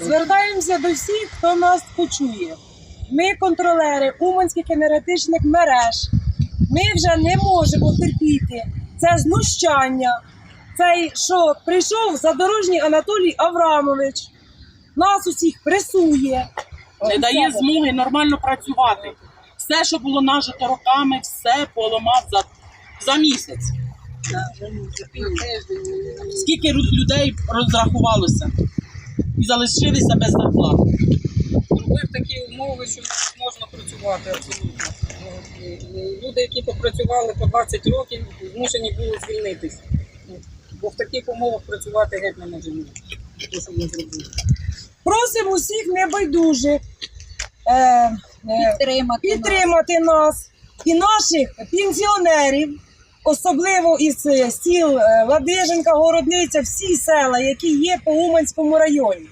Звертаємося до всіх, хто нас почує. Ми контролери уманських енергетичних мереж. Ми вже не можемо терпіти це знущання. Цей що прийшов задорожній Анатолій Аврамович, нас усіх пресує. не дає змоги нормально працювати. Все, що було нажито роками, все поламав за, за місяць. Скільки людей розрахувалося і залишилися без зарплати. Зробив такі умови, що можна працювати абсолютно. Ну, Люди, які попрацювали по 20 років, змушені були звільнитися. Бо в таких умовах працювати геть неможливо. Те, що ми зробили. Просимо всіх небайдужих е, е, Підтримати. підтримати нас і наших пенсіонерів, особливо із сіл е, Ладиженка, Городниця, всі села, які є по Уманському районі.